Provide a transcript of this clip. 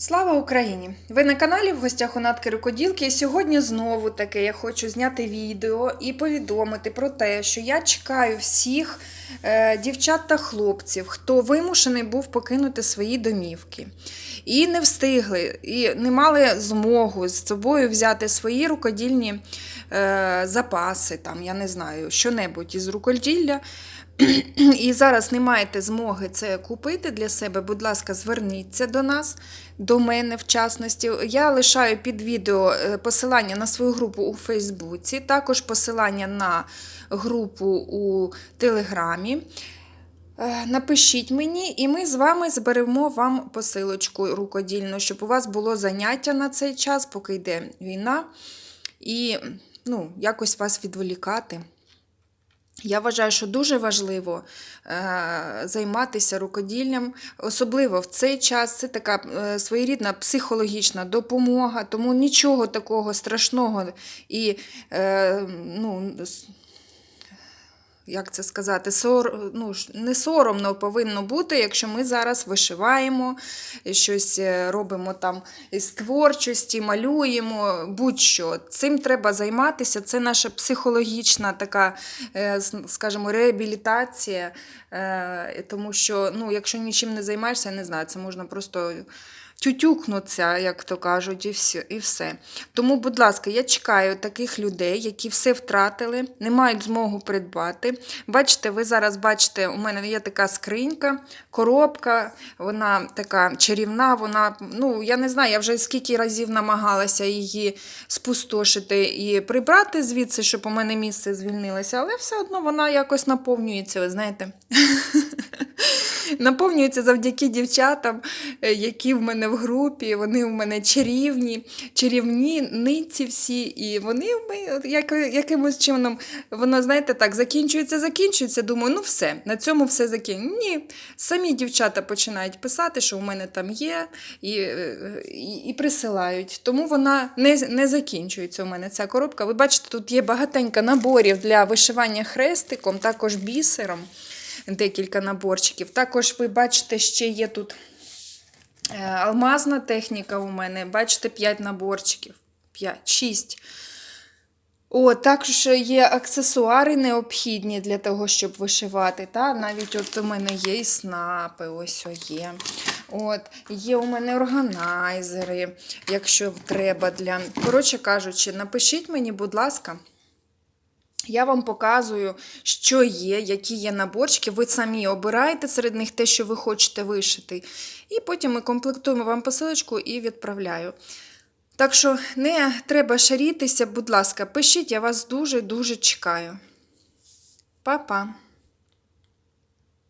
Слава Україні! Ви на каналі в гостях у Натки Рукоділки. І сьогодні знову таки я хочу зняти відео і повідомити про те, що я чекаю всіх е, дівчат та хлопців, хто вимушений був покинути свої домівки. І не встигли, і не мали змогу з собою взяти свої рукодільні е, запаси, там, я не знаю, що-небудь із рукоділля. І зараз не маєте змоги це купити для себе, будь ласка, зверніться до нас, до мене в частності. Я лишаю під відео е, посилання на свою групу у Фейсбуці, також посилання на групу у Телеграмі. Е, Напишіть мені, і ми з вами зберемо вам посилочку рукодільну, щоб у вас було заняття на цей час, поки йде війна, і ну, якось вас відволікати. Я вважаю, що дуже важливо е, займатися рукоділлям, особливо в цей час. Це така е, своєрідна психологічна допомога, тому нічого такого страшного і е, ну, як це сказати, сор, ну, не соромно повинно бути, якщо ми зараз вишиваємо, щось е, робимо там із творчості, малюємо, будь-що. Цим треба займатися. Це наша психологічна така, е, скажімо, реабілітація. Е, Тому що, ну, якщо нічим не займаєшся, я не знаю, це можна просто тютюкнуться, як то кажуть, і все. і все. Тому, будь ласка, я чекаю таких людей, які все втратили, не мають змогу придбати. Бачите, ви зараз бачите, у мене є така скринька, коробка, вона така чарівна, вона, ну, я не знаю, я вже скільки разів намагалася її спустошити і прибрати звідси, щоб у мене місце звільнилося, але все одно вона якось наповнюється, ви знаєте. Наповнюється завдяки дівчатам, е, які в мене в групі, вони в мене чарівні, чарівні ниці всі, і вони в як, якимось чином, воно, знаєте, так, закінчується, закінчується. Думаю, ну все, на цьому все закінчується. Ні, самі дівчата починають писати, що у мене там є, і, е, і, і присилають. Тому вона не, не закінчується у мене ця коробка. Ви бачите, тут є багатенько наборів для вишивання хрестиком, також бісером декілька наборчиків. Також ви бачите, ще є тут е, алмазна техніка у мене. Бачите, 5 наборчиків. 5, 6. О, також є аксесуари необхідні для того, щоб вишивати. Та? Навіть от у мене є і снапи, ось о є. От, є у мене органайзери, якщо треба для. Коротше кажучи, напишіть мені, будь ласка. Я вам показую, що є, які є наборчики. Ви самі обираєте серед них те, що ви хочете вишити. І потім ми комплектуємо вам посилочку і відправляю. Так що не треба шарітися, будь ласка, пишіть, я вас дуже-дуже чекаю. Па-па!